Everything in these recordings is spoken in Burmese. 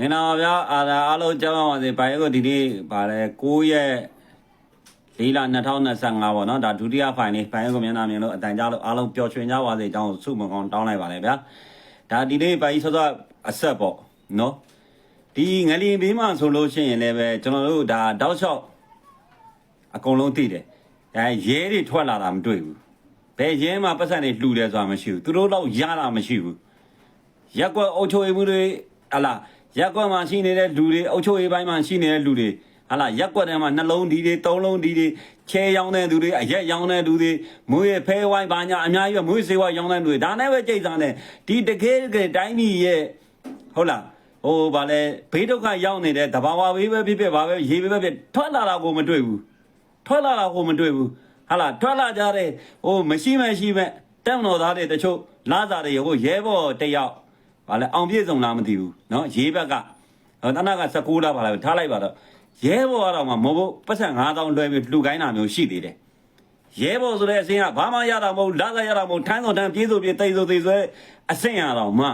မင်္ဂလာပါဗျာအာသာအားလုံးကြောင်းပါစေဘိုင်ကိုဒီနေ့ဗာလဲ9ရက်၄လ2025ပေါ့နော်ဒါဒုတိယဖိုင်လေးဘိုင်ကိုမျက်နှာမြင်လို့အတန်ကြားလို့အားလုံးပျော်ရွှင်ကြပါစေအကြောင်းဆုမကောင်းတောင်းလိုက်ပါလေဗျာဒါဒီနေ့ဘိုင်ဆောစောအဆက်ပေါ့နော်ဒီငလျင်ဘေးမှာဆိုလို့ရှိရင်လည်းပဲကျွန်တော်တို့ဒါတောက်လျှောက်အကုန်လုံးသိတယ်ဒါရဲတွေထွက်လာတာမတွေ့ဘူးဘယ်ရဲမှာပတ်စံတွေလှူတယ်ဆိုတာမရှိဘူးသူတို့တော့ရတာမရှိဘူးရက်ကွက်အုပ်ချုပ်ရေးမှုတွေဟလာ ရက်ကွက်မှာရှိနေတဲ့လူတွေအုပ်ချုပ်ရေးပိုင်းမှာရှိနေတဲ့လူတွေဟလာရက်ကွက်ထဲမှာနှလုံးဒီတွေသုံးလုံးဒီတွေချဲရောင်းတဲ့သူတွေအရက်ရောင်းတဲ့လူတွေမွေးရဖဲဝိုင်းဘာညာအများကြီးပဲမွေးစေဝါရောင်းတဲ့လူတွေဒါနဲ့ပဲကြိတ်စားနေဒီတကယ်တကယ်တိုင်းပြည်ရဲ့ဟုတ်လားဟိုဗာလဲဘေးဒုက္ခရောက်နေတဲ့တဘာဝဘေးပဲဖြစ်ဖြစ်ဘာပဲရေးပဲပဲဖြစ်ထွက်လာတာကိုမတွေ့ဘူးထွက်လာတာကိုမတွေ့ဘူးဟာလာထွက်လာကြတဲ့ဟိုမရှိမရှိမဲ့တက်မတော်သားတွေတချို့လာစားတွေဟိုရဲဘော်တယောက်။ ဗာလဲအောင်ပြည့်စုံလားမသိဘူးเนาะရေးဘက်ကဟောတနက16လားဗာလဲထားလိုက်ပါတော့ရဲဘော်ကတော့မှမဟုတ်ဘူးပတ်စံ9000လွှဲပြီးလှူခိုင်းတာမျိုးရှိသေးတယ်။ရဲဘော်ဆိုတဲ့အစင်းကဘာမှရတာမဟုတ်လာစားရတာမဟုတ်ထမ်းဆောင်ထမ်းပြေးဆိုပြေးတိတ်ဆိုတိတ်ဆွဲအစင်းရတော့မှ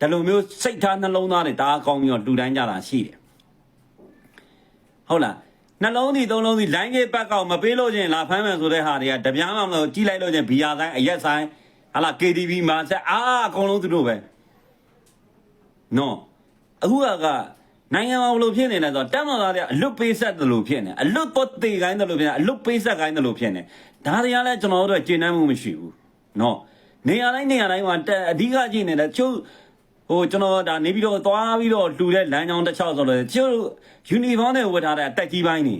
ဒီလိုမျိုးစိတ်ထားနှလုံးသားတွေတအားကောင်းပြီးတော့လှူတိုင်းကြတာရှိတယ်။ဟုတ်လားနှလုံးဒီသုံးလုံးဒီလိုင်းကေပတ်ကောက်မပေးလို့ချင်းလာဖမ်းမယ်ဆိုတဲ့ဟာတွေကတပြားမှမလို့ကြီးလိုက်လို့ချင်းဘီယာဆိုင်အရက်ဆိုင်ဟာလာ KTV မှာဆက်အာအကုန်လုံးသူတို့ပဲ နော်အခုကကနိုင်ငံမှာဘလို့ဖြစ်နေလဲဆိုတော့တက်မတော်သားတွေကအလွတ်ပေးဆက်တယ်လို့ဖြစ်နေအလွတ်တော့တေခိုင်းတယ်လို့ဖြစ်နေအလွတ်ပေးဆက်ခိုင်းတယ်လို့ဖြစ်နေဒါတွေကလည်းကျွန်တော်တို့ကကျေနပ်မှုမရှိဘူးနော်နေရာတိုင်းနေရာတိုင်းမှာတက်အဓိကကြည့်နေတယ်ချို့ဟိုကျွန်တော်ဒါနေပြီးတော့သွားပြီးတော့လှူတဲ့လမ်းကြောင်းတစ်ချောက်ဆိုလို့ချို့ယူနီဖောင်းတွေဝတ်ထားတဲ့အတက်ကြီးပိုင်းနေ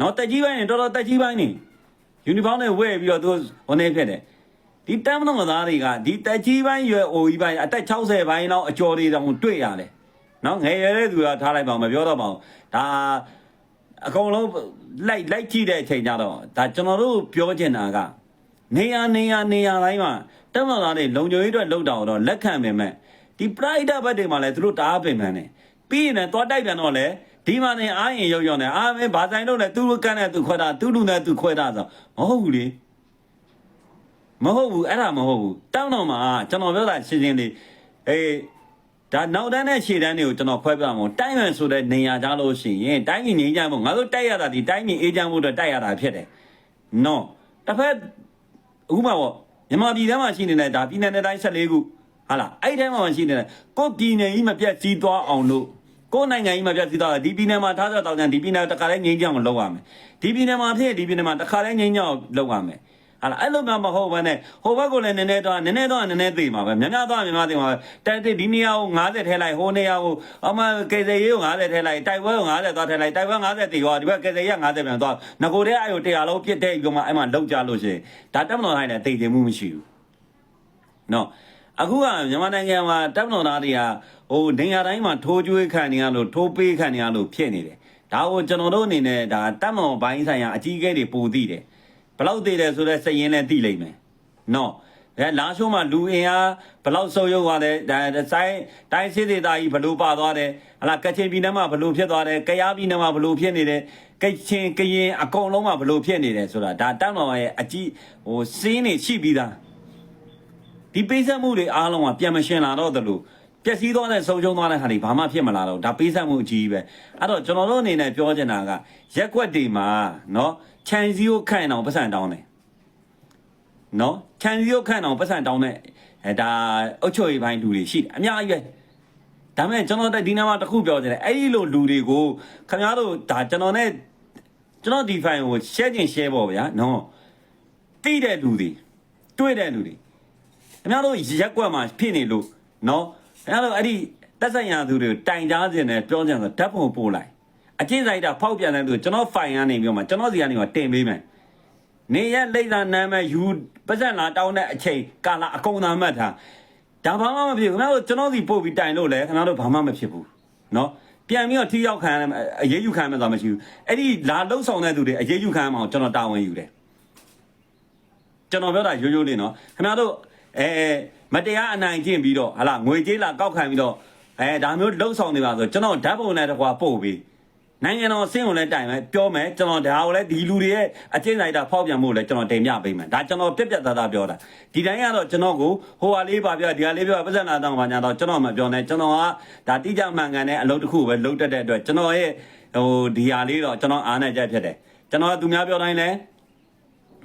နော်တက်ကြီးပိုင်းနေတော်တော်တက်ကြီးပိုင်းနေယူနီဖောင်းတွေဝတ်ပြီးတော့သူဟိုနေဖြစ်တယ် ဒီတမ်းမတော်သားတွေကဒီတက်ကြီးပိုင်းရွယ်အိုကြီးပိုင်းအသက်60ပိုင်းလောက်အကျော်တွေတောင်တွေ့ရတယ်။နော်ငယ်ရွယ်တဲ့သူကထားလိုက်ပါဦးမပြောတော့ပါဘူး။ဒါအကုန်လုံးလိုက်လိုက်ကြည့်တဲ့အချိန်ကြတော့ဒါကျွန်တော်တို့ပြောချင်တာကနေရနေရနေရတိုင်းမှာတမ်းမတော်သားတွေလုံခြုံရေးအတွက်လောက်တာတော့လက်ခံပေမဲ့ဒီ pride ဘက်တွေမှာလည်းသူတို့တအားပင်ပန်းနေပြီးရင်လည်းသွားတိုက်ပြန်တော့လေဒီမှာနေအားရင်ရုပ်ရုံနေအာမင်းဘာဆိုင်လို့လဲသူကန်းနဲ့သူခွဲတာသူလူနဲ့သူခွဲတာဆိုမဟုတ်ဘူးလေ မဟုတ်ဘူးအဲ့ဒါမဟုတ်ဘူးတောင်းတော့မှာကျွန်တော်ပြောတာရှင်းရှင်းလေးအေးဒါနောက်တန်းနဲ့ရှေ့တန်းတွေကိုကျွန်တော်ခွဲပြမှာတိုင်းမယ်ဆိုတဲ့နေရာကြလို့ရှိရင်တိုင်းကြီးငြိမ်းချမ်းဖို့ငါတို့တိုက်ရတာဒီတိုင်းကြီးအေးချမ်းဖို့အတွက်တိုက်ရတာဖြစ်တယ်နော်တစ်ဖက်ဥပမာပေါ့မြန်မာပြည်ထဲမှာရှိနေတဲ့ဒါပြည်နယ်နဲ့တိုင်း14ခုဟာလားအဲ့ဒီထဲမှာရှိနေတဲ့ကိုယ်ပြည်နယ်ကြီးမပြတ်စည်းသွားအောင်လို့ကိုယ်နိုင်ငံကြီးမပြတ်စည်းသွားတာဒီပြည်နယ်မှာထားကြတော့ကြဒီပြည်နယ်တစ်ခါလဲငြိမ်းချမ်းအောင်လုပ်ရမယ်ဒီပြည်နယ်မှာဖြစ်ဒီပြည်နယ်မှာတစ်ခါလဲငြိမ်းချမ်းအောင်လုပ်ရမယ် ဟာလားအဲ့လိုမှမဟုတ်ဘဲနဲ့ဟိုဘက်ကလည်းနည်းနည်းတော့နည်းနည်းတော့နည်းနည်းသိမှာပဲများများတော့များများသိမှာပဲတိုက်တစ်ဒီနေရာကို90ထဲလိုက်ဟိုနေရာကိုအမကေစေရေးကို90ထဲလိုက်တိုက်ပွဲကို90သွားထဲလိုက်တိုက်ပွဲ90တီရောဒီဘက်ကေစေရေး90ပြန်သွားငကိုတဲ့အဲ့ကို100လုံးပြစ်တဲ့ပြီးမှအဲ့မှာလောက်ကြလို့ရှိရင်ဒါတက်မတော်တိုင်းလည်းသိသိမှုမရှိဘူးနော်အခုကမြန်မာနိုင်ငံမှာတပ်မတော်သားတွေကဟိုနေရာတိုင်းမှာထိုးကျွေးခံနေရလို့ထိုးပေးခံနေရလို့ဖြစ်နေတယ်ဒါကိုကျွန်တော်တို့အနေနဲ့ဒါတပ်မတော်ဘိုင်းဆိုင်ရာအကြီးအကဲတွေပိုသိတယ် ဘလောက်သေးတယ်ဆိုတော့စရင်နဲ့သိလိမ့်မယ်နော်အဲလာရှိုးမှာလူအင်အားဘလောက်ဆုပ်ယုပ်သွားတယ်ဒါတိုင်းတိုင်းစစ်ဒေသကြီးဘလို့ပါသွားတယ်ဟလာကချင်ပြည်နယ်မှာဘလို့ဖြစ်သွားတယ်ကယားပြည်နယ်မှာဘလို့ဖြစ်နေတယ်ကချင်ကရင်အကုန်လုံးမှာဘလို့ဖြစ်နေတယ်ဆိုတာဒါတောင်းတော်ရဲ့အကြည့်ဟိုစင်းနေရှိပြီးသားဒီပေးဆက်မှုတွေအားလုံးကပြန်မရှင်းလာတော့သလိုပျက်စီးသွားတဲ့ဆုံးရှုံးသွားတဲ့ဟာတွေဘာမှဖြစ်မလာတော့ဒါပေးဆက်မှုအကြီးပဲအဲ့တော့ကျွန်တော်တို့အနေနဲ့ပြောချင်တာကရက်ွက်တွေမှာเนาะ ခြံစည်းကိုခန့်အောင်ပတ်စံတောင်းတယ်နော်ခြံစည်းကိုခန့်အောင်ပတ်စံတောင်းတဲ့အဲဒါအုတ်ချွေပိုင်းလူတွေရှိတယ်အများကြီးပဲဒါမဲ့ကျွန်တော်တက်ဒီနားမှာတစ်ခုပြောချင်တယ်အဲ့ဒီလိုလူတွေကိုခင်ဗျားတို့ဒါကျွန်တော်နဲ့ကျွန်တော်ဒီ file ကို share ခြင်း share ပေါ့ဗျာနော်တိတဲ့လူတွေတွေ့တဲ့လူတွေခင်ဗျားတို့ရက်ကွက်မှာဖြစ်နေလို့နော်ခင်ဗျားတို့အဲ့ဒီတက်ဆိုင်ရာသူတွေကိုတိုင်ကြားခြင်းနဲ့ပြောခြင်းဆိုဓာတ်ပုံပို့လိုက် အကျင့်ဆိုင်တာဖောက်ပြန်တဲ့သူကျွန်တော် file ကနေပြီးတော့မှကျွန်တော်စီကနေမှတင်ပေးမယ် နေရလိမ့်သာနာမည်ယူပတ်စံလာတောင်းတဲ့အချိန်ကာလအကုန်သာမှတ်ထားဒါဘာမှမဖြစ်ဘူးခင်ဗျားတို့ကျွန်တော်စီပို့ပြီးတိုင်လို့လဲခင်ဗျားတို့ဘာမှမဖြစ်ဘူးเนาะပြန်ပြီးတော့ထိရောက်ခံရမယ်အရေးယူခံရမယ်ဆိုတာမရှိဘူးအဲ့ဒီလာလှုပ်ဆောင်တဲ့သူတွေအရေးယူခံရမှာကိုကျွန်တော်တာဝန်ယူတယ်ကျွန်တော်ပြောတာရိုးရိုးလေးเนาะခင်ဗျားတို့အဲမတရားအနိုင်ကျင့်ပြီးတော့ဟာလာငွေကြေးလာကောက်ခံပြီးတော့အဲဒါမျိုးလှုပ်ဆောင်နေပါဆိုကျွန်တော်ဓာတ်ပုံနဲ့တကွာပို့ပြီး နိုင်ငံတော်အဆင့်ကိုလည်းတိုင်မယ်ပြောမယ်ကျွန်တော်ဒါကိုလည်းဒီလူတွေရဲ့အကျင့်ဆိုင်တာဖောက်ပြန်မှုလည်းကျွန်တော်တင်ပြပေးမယ်ဒါကျွန်တော်ပြက်ပြက်သားသားပြောတာဒီတိုင်းကတော့ကျွန်တော်ကိုဟိုဟာလေးပါပြောဒီဟာလေးပြောပတ်စံလာတော့ဘာညာတော့ကျွန်တော်မပြောနဲ့ကျွန်တော်ကဒါတိကျမှန်ကန်တဲ့အလုပ်တစ်ခုပဲလုပ်တတ်တဲ့အတွက်ကျွန်တော်ရဲ့ဟိုဒီဟာလေးတော့ကျွန်တော်အားနဲ့ကြိုက်ဖြစ်တယ်ကျွန်တော်ကသူများပြောတိုင်းလည်း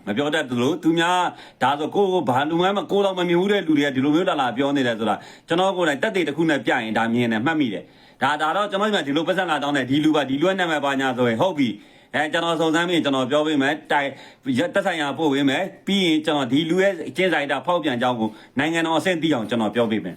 မပြောတတ်ဘူးလို့သူများဒါဆိုကိုကိုဘာလူမှမကိုတော့မမြင်ဘူးတဲ့လူတွေကဒီလိုမျိုးလာလာပြောနေတယ်ဆိုတာကျွန်တော်ကိုယ်တိုင်တက်တဲ့တစ်ခုနဲ့ပြရင်ဒါမြင်တယ်မှတ်မိတယ် ဒါဒါတော့ကျွန်တော်ဒီမှာဒီလိုပတ်စံလာတောင်းတယ်ဒီလူပါဒီလူရဲ့နာမည်ပါညာဆိုရင်ဟုတ်ပြီအဲကျွန်တော်စုံစမ်းပြီးကျွန်တော်ပြောပေးမယ်တိုင်တက်ဆိုင်ရာပို့ပေးမယ်ပြီးရင်ကျွန်တော်ဒီလူရဲ့အကျင့်ဆိုင်တာဖောက်ပြန်ကြောင်းကိုနိုင်ငံတော်အဆင့်သိအောင်ကျွန်တော်ပြောပေးမယ်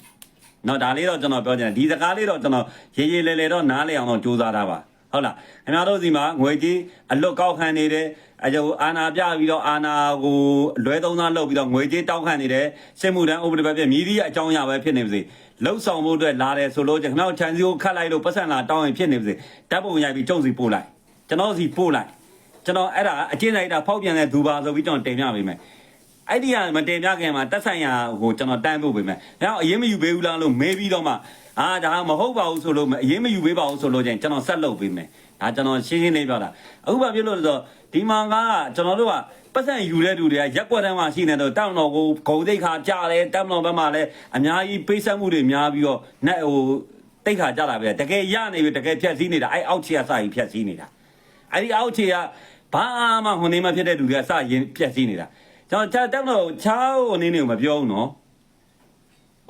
နော်ဒါလေးတော့ကျွန်တော်ပြောချင်တယ်ဒီစကားလေးတော့ကျွန်တော်ရေးရေးလဲလဲတော့နားလဲအောင်တော့စူးစမ်းတာပါဟုတ်လားခင်ဗျားတို့စီမှာငွေကြီးအလွတ်ကောက်ခံနေတယ် အကျိုးအာနာပြပြီးတော့အာနာကိုလွဲသုံးသားလုပ်ပြီးတော့ငွေကြီးတောက်ခံနေတယ်စစ်မှုတန်းဥပဒေပဲဖြစ်မြည်သည့်အကြောင်းအရာပဲဖြစ်နေပါစေလှုပ်ဆောင်ဖို့အတွက်လာတယ်ဆိုလို့ကျွန်တော်ချန်စီကိုခတ်လိုက်လို့ပတ်စံလာတောင်းရင်ဖြစ်နေပါစေဓာတ်ပုံရိုက်ပြီးကျုံစီပို့လိုက်ကျွန်တော်စီပို့လိုက်ကျွန်တော်အဲ့ဒါအကျဉ်းလိုက်တာဖောက်ပြန်တဲ့သူပါဆိုပြီးကျွန်တော်တင်ပြပေးမယ်အဲ့ဒီကမတင်ပြခင်မှာတက်ဆိုင်ရာကိုကျွန်တော်တန်းဖို့ပေးမယ်။ဒါတော့အရင်မယူပေးဘူးလားလို့မေးပြီးတော့မှ အာဒါမဟုတ်ပါဘူးဆိုလို့အရင်မယူပေးပါဘူးဆိုလို့ချင်းကျွန်တော်ဆက်လုပ်ပေးမယ်။ဒါကျွန်တော်ရှင်းရှင်းလေးပြောတာ။အခုဘာဖြစ်လို့လဲဆိုတော့ဒီမှာကကျွန်တော်တို့ကပတ်စံယူတဲ့လူတွေကရက်ွက်တန်းမှာရှိနေတော့တောင်းတော်ကိုဂုံတိတ်ခါကြားတယ်တောင်းတော်ဘက်မှာလည်းအများကြီးပေးဆက်မှုတွေများပြီးတော့နက်ဟိုတိတ်ခါကြတာပဲတကယ်ရနေပြီတကယ်ဖြတ်စည်းနေတာအဲ့အောက်ချီကစာကြီးဖြတ်စည်းနေတာအဲ့ဒီအောက်ချီကဘာမှဟိုနေမှဖြစ်တဲ့လူတွေကစရင်ဖြတ်စည်းနေတာကျွန်တော်တက်တော့ချားအနေနဲ့မပြောဘူးနော်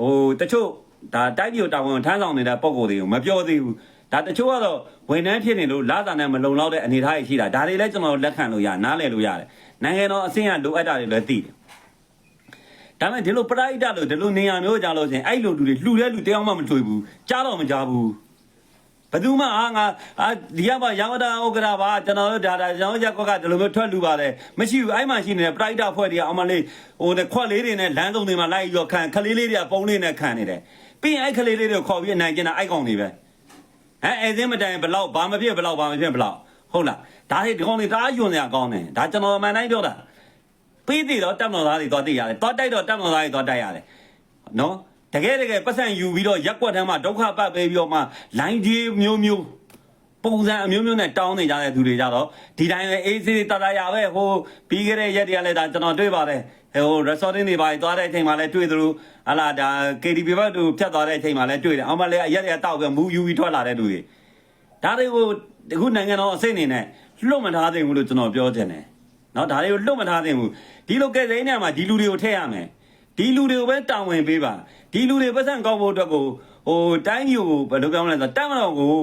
ဟိုတချို့ ဒါတိုက်ပြည်တာဝန်ထမ်းဆောင်နေတဲ့ပုံကိုယ်တွေကိုမပြောသေးဘူးဒါတချို့ကတော့ဝန်ထမ်းဖြစ်နေလို့လာတာနဲ့မလုံလောက်တဲ့အနေအထားကြီးရှိတာဒါတွေလည်းကျွန်တော်လက်ခံလို့ရနားလည်လို့ရတယ်နိုင်ငံတော်အဆင့်ကလိုအပ်တာတွေလည်းသိတယ်ဒါပေမဲ့ဒီလိုပရိုက်တာလို့ဒီလိုနေရာမျိုးကြလို့ချင်းအဲ့လိုလူတွေလှူတဲ့လူတယောက်မှမတွေ့ဘူးကြားတော့မကြားဘူးဘယ်သူမှအာငါအာဒီကမှရောင်းတာဥက္ကရာပါကျွန်တော်တို့ဒါဒါရောင်းရက်ကွက်ကဒီလိုမျိုးထွက်လူပါတယ်မရှိဘူးအဲ့မှရှိနေတဲ့ပရိုက်တာဖွဲ့တွေကအမလေးဟိုနဲ့ခွက်လေးတွေနဲ့လမ်းစုံတွေမှာလိုက်ရောခံခလေးလေးတွေကပုံလေးနဲ့ခံနေတယ် ပြီးရင်အဲ့ခလေးလေးတွေကိုခေါ်ပြီးနိုင်ကျင်တာအဲ့ကောင်တွေပဲဟမ်အဲ့စင်းမတိုင်ဘလောက်ဘာမဖြစ်ဘလောက်ဘာမဖြစ်ဘလောက်ဟုတ်လားဒါတွေဒီကောင်တွေတအားယွန်နေရကောင်းတယ်ဒါကျွန်တော်အမှန်တိုင်းပြောတာပြီးသေးတော့တက်မတော်သားတွေတော့သိရတယ်တော့တိုက်တော့တက်မတော်သားတွေတော့တိုက်ရတယ်နော်တကယ်တကယ်ပတ်စံယူပြီးတော့ရက်ကွက်ထမ်းမှာဒုက္ခပတ်ပေးပြီးတော့မှလိုင်းကြီးမျိုးမျိုး ပုံစံအမျိုးမျိုးနဲ့တောင်းနေကြတဲ့သူတွေကြတော့ဒီတိုင်းပဲအေးစေးတတရာပဲဟိုပြီးခဲ့တဲ့ရက်တည်းကလည်းဒါကျွန်တော်တွေ့ပါတယ်ဟို resort တွေပါသွားတဲ့အချိန်မှာလည်းတွေ့သလိုဟာလာဒါ KTV ဘက်သူဖြတ်သွားတဲ့အချိန်မှာလည်းတွေ့တယ်အောင်မလဲအရက်ရက်တောက်ပြီးမူယူပြီးထွက်လာတဲ့သူတွေဒါတွေကိုအခုနိုင်ငံတော်အစိမ့်နေနဲ့လွတ်မထားသင့်ဘူးလို့ကျွန်တော်ပြောချင်တယ်နော်ဒါတွေကိုလွတ်မထားသင့်ဘူးဒီလိုကဲစိမ်းနေမှာဒီလူတွေကိုထည့်ရမယ်ဒီလူတွေကိုပဲတာဝန်ပေးပါဒီလူတွေပတ်စံကောက်ဖို့အတွက်ကိုဟိုတိုင်းပြည်ကိုဘယ်လိုပြောမလဲဆိုတော့တမ်းမတော်ကို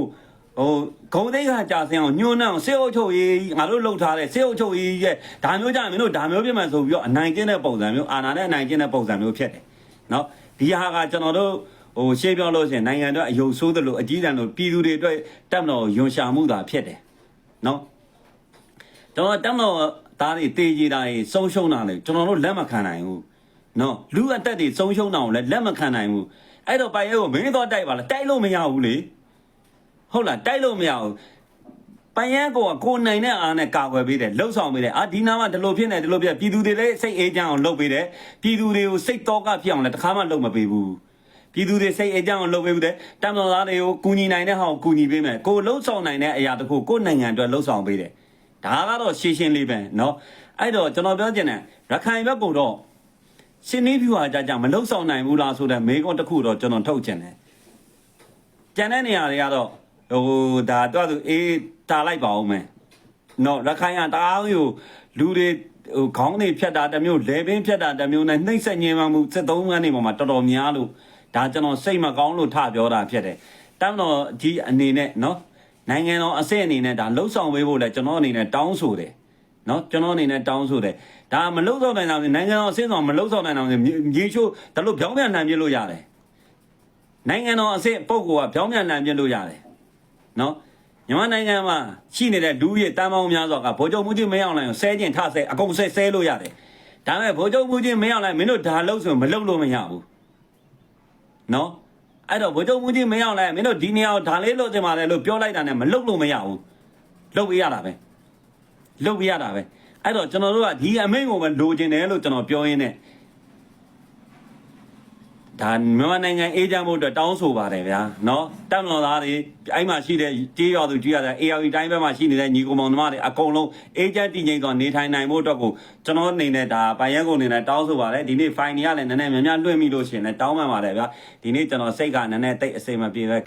ဟိုဂုံသိက္ခာကြာစင်အောင်ညှို့နှောင်းစေအုပ်ချုပ်ရေးငါတို့လှုပ်ထားတဲ့စေအုပ်ချုပ်ရေးရဲ့ဒါမျိုးကြရင်မင်းတို့ဒါမျိုးပြမှဆိုပြီးတော့အနိုင်ကျင့်တဲ့ပုံစံမျိုးအာဏာနဲ့အနိုင်ကျင့်တဲ့ပုံစံမျိုးဖြစ်တယ်နော်ဒီဟာကကျွန်တော်တို့ဟိုရှင်းပြောလို့ရှိရင်နိုင်ငံအတွက်အယုံဆိုးသလိုအကြီးတန်းလို့ပြည်သူတွေအတွက်တက်မတော်ယွန်ရှာမှုသာဖြစ်တယ်နော်ကျွန်တော်တက်မလို့သားတွေတေးကြီးတာတွေဆုံးရှုံးတာလေကျွန်တော်တို့လက်မခံနိုင်ဘူးနော်လူအသက်တွေဆုံးရှုံးတာကိုလည်းလက်မခံနိုင်ဘူးအဲ့တော့ပိုင်ရဲကိုမင်းတော့တိုက်ပါလားတိုက်လို့မရဘူးလေ ဟုတ်လားတိုက်လို့မရဘူးပိုင်ရဲကိုကကိုနိုင်တဲ့အားနဲ့ကာကွယ်ပေးတယ်လှုပ်ဆောင်ပေးတယ်အာဒီနာမှာဒီလိုဖြစ်နေဒီလိုဖြစ်ပြည်သူတွေလည်းစိတ်အေးချမ်းအောင်လုပ်ပေးတယ်ပြည်သူတွေကိုစိတ်တော့ကဖြစ်အောင်လည်းတစ်ခါမှလုပ်မပေးဘူးပြည်သူတွေစိတ်အေးချမ်းအောင်လုပ်ပေးဘူးတဲ့တမ်တော်သားတွေကိုကူညီနိုင်တဲ့ဟာကိုကူညီပေးမယ်ကိုလှုပ်ဆောင်နိုင်တဲ့အရာတခုကိုနိုင်ငံအတွက်လှုပ်ဆောင်ပေးတယ် ဒါကတော့ရှင်းရှင်းလေးပဲเนาะအဲ့တော့ကျွန်တော်ပြောချင်တယ်ရခိုင်ဘက်ကတော့ရှင်းနေပြူဟာကြကြမလှုပ်ဆောင်နိုင်ဘူးလားဆိုတဲ့မေးခွန်းတစ်ခုတော့ကျွန်တော်ထုတ်ချင်တယ်ကျန်တဲ့နေရာတွေကတော့ ဟိုဒါတော့သူအေးတာလိုက်ပါအောင်မယ်နော်ရခိုင်ကတအားကိုလူတွေဟိုခေါင်းတွေဖြတ်တာတစ်မျိုးလေပင်ဖြတ်တာတစ်မျိုးနဲ့နှိမ့်ဆက်ညင်မှမှု73ခန်းနေပေါ်မှာတော်တော်များလို့ဒါကျွန်တော်စိတ်မကောင်းလို့ထပြောတာဖြစ်တယ်တမ်းတော်ကြီးအနေနဲ့နော်နိုင်ငံတော်အဆင့်အနေနဲ့ဒါလှုပ်ဆောင်ပေးဖို့လဲကျွန်တော်အနေနဲ့တောင်းဆိုတယ်နော်ကျွန်တော်အနေနဲ့တောင်းဆိုတယ်ဒါမလှုပ်ဆောင်နိုင်တာနိုင်ငံတော်အဆင့်ဆောင်မလှုပ်ဆောင်နိုင်တာမြေချိုးဒါလို့ပြောင်းပြန်နိုင်ပြလို့ရတယ်နိုင်ငံတော်အဆင့်ပုံကောကပြောင်းပြန်နိုင်ပြလို့ရတယ် နော်မြန်မာနိုင်ငံမှာရှိနေတဲ့လူကြီးတန်းပေါင်းများစွာကဗိုလ်ချုပ်မှုကြီးမရောက်နိုင်ဆဲကျင်ထဆဲအကုန်ဆဲဆဲလို့ရတယ်ဒါပေမဲ့ဗိုလ်ချုပ်မှုကြီးမရောက်နိုင်မင်းတို့ဒါလှုပ်ဆိုမလှုပ်လို့မရဘူးနော်အဲ့တော့ဗိုလ်ချုပ်မှုကြီးမရောက်လဲမင်းတို့ဒီနေရာကိုဒါလေးလုပ်တင်ပါလေလို့ပြောလိုက်တာနဲ့မလုပ်လို့မရဘူးလုပ်ပေးရတာပဲလုပ်ပေးရတာပဲအဲ့တော့ကျွန်တော်တို့ကဒီအမိန့်ကိုပဲလိုချင်တယ်လို့ကျွန်တော်ပြောရင်းနဲ့ ဒါမြန်မာနိုင်ငံအေဂျင့်ဖို့အတွက်တောင်းဆိုပါတယ်ဗျာနော်တက်မတော်သားတွေအဲ့မှာရှိတဲ့ကြေးရွာသူကြေးရွာတဲ့ AR တိုင်းဘက်မှာရှိနေတဲ့ညီကောင်မောင်နှမတွေအကုန်လုံးအေဂျင့်တည်ငြိမ်စွာနေထိုင်နိုင်ဖို့အတွက်ကိုကျွန်တော်အနေနဲ့ဒါပိုင်ရက်ကိုအနေနဲ့တောင်းဆိုပါတယ်ဒီနေ့ fine တွေကလည်းနည်းနည်းများများလွှင့်မိလို့ရှိရင်လည်းတောင်းပန်ပါတယ်ဗျာဒီနေ့ကျွန်တော်စိတ်ကနည်းနည်းတိတ်အစိမ်မပြေပဲ